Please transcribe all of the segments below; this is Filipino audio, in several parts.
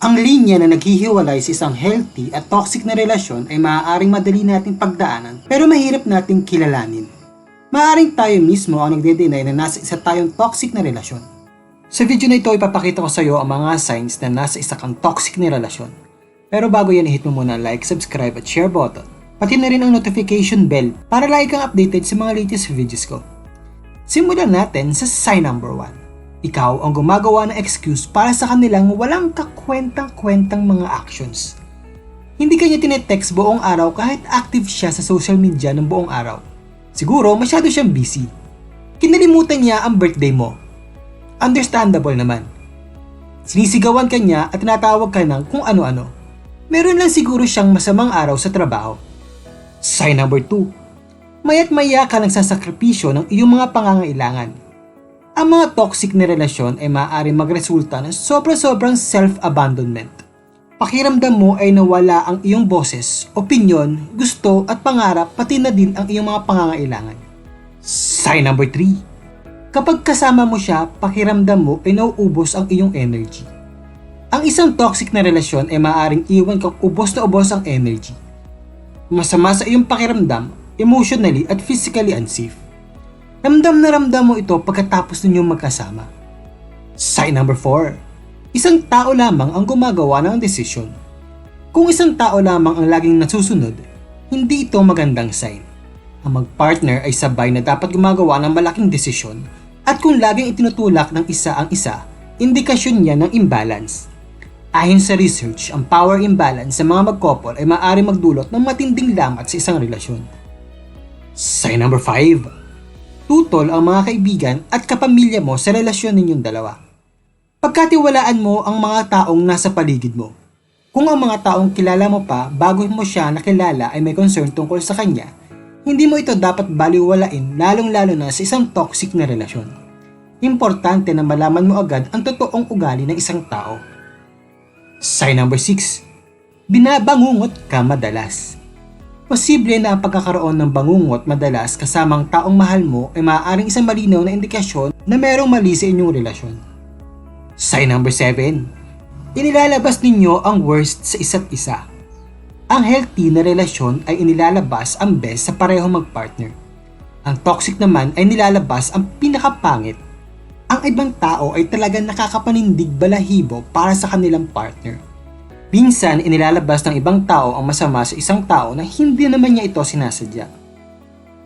Ang linya na naghihiwalay sa isang healthy at toxic na relasyon ay maaaring madali nating pagdaanan pero mahirap nating kilalanin. Maaaring tayo mismo ang nagde-deny na nasa isa tayong toxic na relasyon. Sa video na ito, ipapakita ko sa iyo ang mga signs na nasa isa kang toxic na relasyon. Pero bago yan, hit mo muna ang like, subscribe at share button. Pati na rin ang notification bell para lagi kang updated sa mga latest videos ko. Simulan natin sa sign number 1. Ikaw ang gumagawa ng excuse para sa kanilang walang kakwentang-kwentang mga actions. Hindi kanya tinetext buong araw kahit active siya sa social media ng buong araw. Siguro masyado siyang busy. Kinalimutan niya ang birthday mo. Understandable naman. Sinisigawan ka niya at tinatawag ka ng kung ano-ano. Meron lang siguro siyang masamang araw sa trabaho. Sign number 2. Mayat maya ka nagsasakripisyo ng iyong mga pangangailangan ang mga toxic na relasyon ay maaari magresulta ng sobra-sobrang self-abandonment. Pakiramdam mo ay nawala ang iyong boses, opinyon, gusto at pangarap pati na din ang iyong mga pangangailangan. Sign number 3. Kapag kasama mo siya, pakiramdam mo ay nauubos ang iyong energy. Ang isang toxic na relasyon ay maaaring iwan kang ubos na ubos ang energy. Masama sa iyong pakiramdam, emotionally at physically unsafe. Ramdam na ramdam mo ito pagkatapos ninyong magkasama. Sign number 4. Isang tao lamang ang gumagawa ng desisyon. Kung isang tao lamang ang laging nasusunod, hindi ito magandang sign. Ang magpartner ay sabay na dapat gumagawa ng malaking desisyon at kung laging itinutulak ng isa ang isa, indikasyon niya ng imbalance. Ayon sa research, ang power imbalance sa mga magkopol ay maaari magdulot ng matinding lamat sa isang relasyon. Sign number 5 tutol ang mga kaibigan at kapamilya mo sa relasyon ninyong dalawa. Pagkatiwalaan mo ang mga taong nasa paligid mo. Kung ang mga taong kilala mo pa bago mo siya nakilala ay may concern tungkol sa kanya, hindi mo ito dapat baliwalain lalong-lalo na sa isang toxic na relasyon. Importante na malaman mo agad ang totoong ugali ng isang tao. Sign number 6. Binabangungot ka madalas. Posible na ang pagkakaroon ng bangungot madalas kasamang taong mahal mo ay maaaring isang malinaw na indikasyon na merong mali sa inyong relasyon. Sign number 7. Inilalabas ninyo ang worst sa isa't isa. Ang healthy na relasyon ay inilalabas ang best sa parehong magpartner. Ang toxic naman ay nilalabas ang pinakapangit. Ang ibang tao ay talagang nakakapanindig balahibo para sa kanilang partner Minsan, inilalabas ng ibang tao ang masama sa isang tao na hindi naman niya ito sinasadya.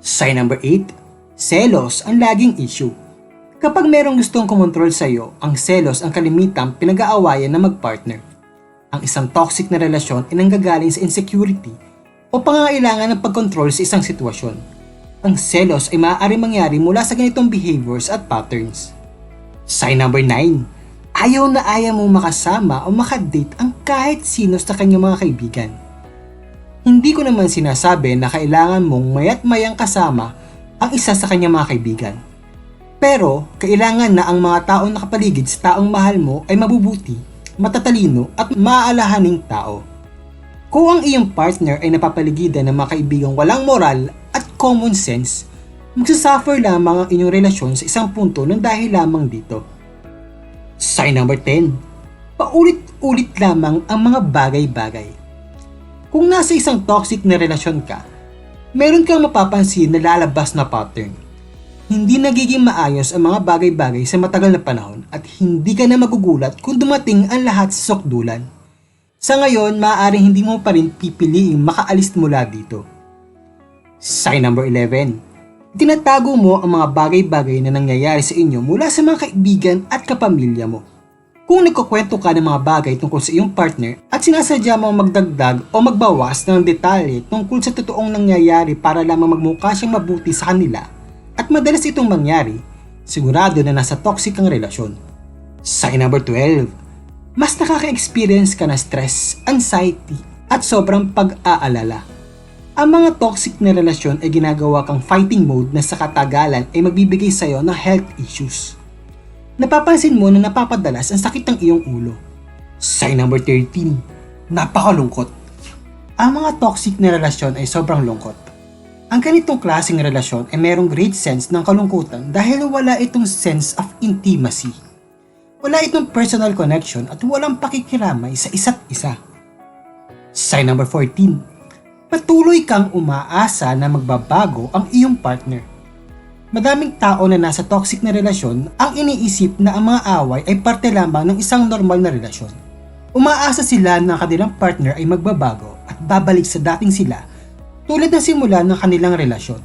Sign number 8. Selos ang laging issue. Kapag merong gustong kumontrol sa iyo, ang selos ang kalimitang pinag-aawayan ng magpartner. Ang isang toxic na relasyon ay nanggagaling sa insecurity o pangangailangan ng pagkontrol sa isang sitwasyon. Ang selos ay maaari mangyari mula sa ganitong behaviors at patterns. Sign number 9 ayaw na ayaw mong makasama o makadate ang kahit sino sa kanyang mga kaibigan. Hindi ko naman sinasabi na kailangan mong mayat mayang kasama ang isa sa kanyang mga kaibigan. Pero, kailangan na ang mga taong nakapaligid sa taong mahal mo ay mabubuti, matatalino at maaalahaning tao. Kung ang iyong partner ay napapaligidan ng mga kaibigang walang moral at common sense, magsasuffer lamang ang inyong relasyon sa isang punto ng dahil lamang dito. Sign number 10. Paulit-ulit lamang ang mga bagay-bagay. Kung nasa isang toxic na relasyon ka, meron kang mapapansin na lalabas na pattern. Hindi nagiging maayos ang mga bagay-bagay sa matagal na panahon at hindi ka na magugulat kung dumating ang lahat sa sokdulan. Sa ngayon, maaaring hindi mo pa rin pipiliing makaalis mula dito. Sign number 11 Tinatago mo ang mga bagay-bagay na nangyayari sa inyo mula sa mga kaibigan at kapamilya mo. Kung nagkukwento ka ng mga bagay tungkol sa iyong partner at sinasadya mo magdagdag o magbawas ng detalye tungkol sa totoong nangyayari para lamang magmukha siyang mabuti sa kanila at madalas itong mangyari, sigurado na nasa toxic ang relasyon. Sign number 12. Mas nakaka-experience ka na stress, anxiety, at sobrang pag-aalala ang mga toxic na relasyon ay ginagawa kang fighting mode na sa katagalan ay magbibigay sa iyo ng health issues. Napapansin mo na napapadalas ang sakit ng iyong ulo. Sign number 13. Napakalungkot. Ang mga toxic na relasyon ay sobrang lungkot. Ang ganitong klaseng relasyon ay merong great sense ng kalungkutan dahil wala itong sense of intimacy. Wala itong personal connection at walang pakikiramay sa isa't isa. Sign number 14. Patuloy kang umaasa na magbabago ang iyong partner. Madaming tao na nasa toxic na relasyon ang iniisip na ang mga away ay parte lamang ng isang normal na relasyon. Umaasa sila na ang kanilang partner ay magbabago at babalik sa dating sila tulad ng simula ng kanilang relasyon.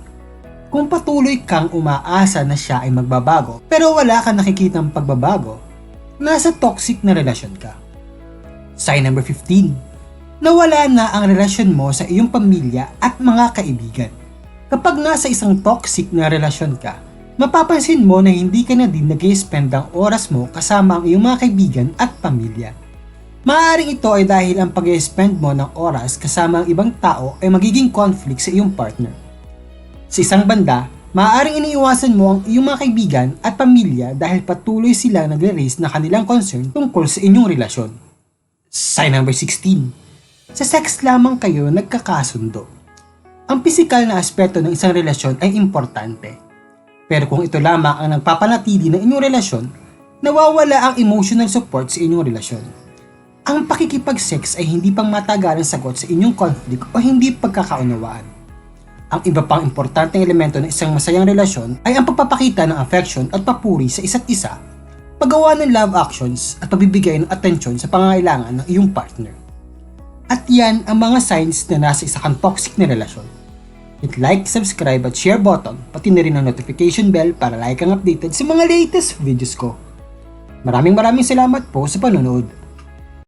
Kung patuloy kang umaasa na siya ay magbabago pero wala kang nakikitang pagbabago, nasa toxic na relasyon ka. Sign number 15. Nawala na ang relasyon mo sa iyong pamilya at mga kaibigan. Kapag nasa isang toxic na relasyon ka, mapapansin mo na hindi ka na din nag spend ang oras mo kasama ang iyong mga kaibigan at pamilya. Maaaring ito ay dahil ang pag spend mo ng oras kasama ang ibang tao ay magiging conflict sa iyong partner. Sa isang banda, maaaring iniiwasan mo ang iyong mga kaibigan at pamilya dahil patuloy silang nagre-raise na kanilang concern tungkol sa inyong relasyon. Sign number 16. Sa sex lamang kayo nagkakasundo. Ang pisikal na aspeto ng isang relasyon ay importante. Pero kung ito lamang ang nagpapanatili ng inyong relasyon, nawawala ang emotional support sa inyong relasyon. Ang pakikipag-sex ay hindi pang matagalang sagot sa inyong conflict o hindi pagkakaunawaan. Ang iba pang importanteng elemento ng isang masayang relasyon ay ang pagpapakita ng affection at papuri sa isa't isa, paggawa ng love actions at pagbibigay ng atensyon sa pangangailangan ng iyong partner. At yan ang mga signs na nasa isa kang toxic na relasyon. Hit like, subscribe at share button, pati na rin ang notification bell para like ang updated sa mga latest videos ko. Maraming maraming salamat po sa panonood.